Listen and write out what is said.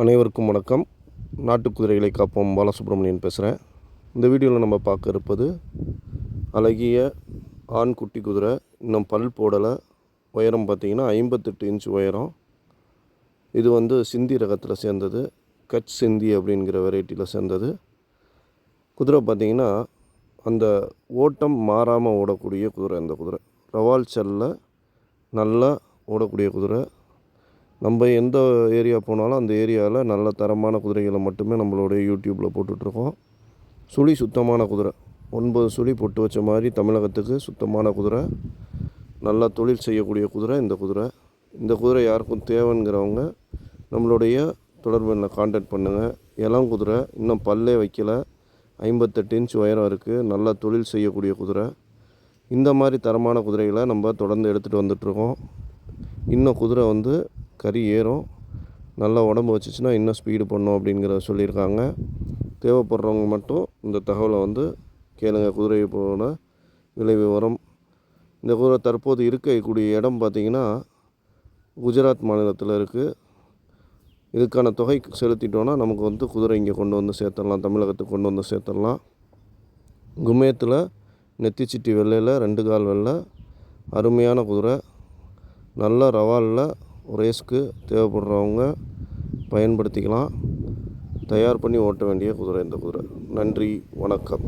அனைவருக்கும் வணக்கம். நாட்டு குதிரைகளை காப்போம். பாலசுப்ரமணியன் பேசுகிறேன் இந்த வீடியோவில் நம்ம பார்க்க இருப்பது அழகிய ஆண் குட்டி குதிரை. இன்னும் பல் போடலை. உயரம் பார்த்திங்கன்னா ஐம்பத்தெட்டு இன்ச் உயரம். இது வந்து சிந்தி ரகத்தில் சேர்ந்தது. கச் சிந்தி அப்படிங்கிற வெரைட்டியில் சேர்ந்தது. குதிரை பார்த்திங்கன்னா அந்த ஓட்டம் மாறாமல் ஓடக்கூடிய குதிரை. அந்த குதிரை. ரவால் செல்ல நல்லா ஓடக்கூடிய குதிரை. நம்ம எந்த ஏரியா போனாலும் அந்த ஏரியாவில் நல்ல தரமான குதிரைகளை மட்டுமே நம்மளுடைய யூடியூப்பில் போட்டுட்ருக்கோம். சுழி சுத்தமான குதிரை. ஒன்பது சுழி பொட்டு வச்ச மாதிரி தமிழகத்துக்கு சுத்தமான குதிரை. நல்லா தொழில் செய்யக்கூடிய குதிரை இந்த குதிரை. இந்த குதிரை யாருக்கும் தேவைங்கிறவங்க நம்மளுடைய தொடர்பு என்ன காண்டாக்ட் பண்ணுங்கள் இளம் குதிரை இன்னும் பல்லே வைக்கல. ஐம்பத்தெட்டு இன்ச் உயரம் இருக்குது நல்லா தொழில் செய்யக்கூடிய குதிரை. இந்த மாதிரி தரமான குதிரைகளை நம்ம தொடர்ந்து எடுத்துகிட்டு வந்துட்ருக்கோம். இன்னும் குதிரை வந்து கறி ஏறும். நல்லா உடம்பு வச்சுச்சுன்னா இன்னும் ஸ்பீடு பண்ணும் அப்படிங்கிறத சொல்லியிருக்காங்க. தேவைப்படுறவங்க மட்டும் இந்த தகவலை வந்து கேளுங்க. குதிரை போன விலை விவரம் இந்த குதிரை தற்போது இருக்கக்கூடிய இடம் பார்த்திங்கன்னா குஜராத் மாநிலத்தில் இருக்குது இதுக்கான தொகை செலுத்திட்டோன்னா நமக்கு வந்து குதிரை இங்கே கொண்டு வந்து சேர்த்துடலாம் தமிழகத்துக்கு கொண்டு வந்து சேர்த்துடலாம் குமேத்தில் நெத்திச்சிட்டி வெள்ளையில் ரெண்டு கால் வெள்ளை. அருமையான குதிரை. நல்ல ரவாலில் ரேஸ்க்கு தேவைப்படுறவங்க பயன்படுத்திக்கலாம். தயார் பண்ணி ஓட்ட வேண்டிய குதிரை இந்த குதிரை. நன்றி வணக்கம்.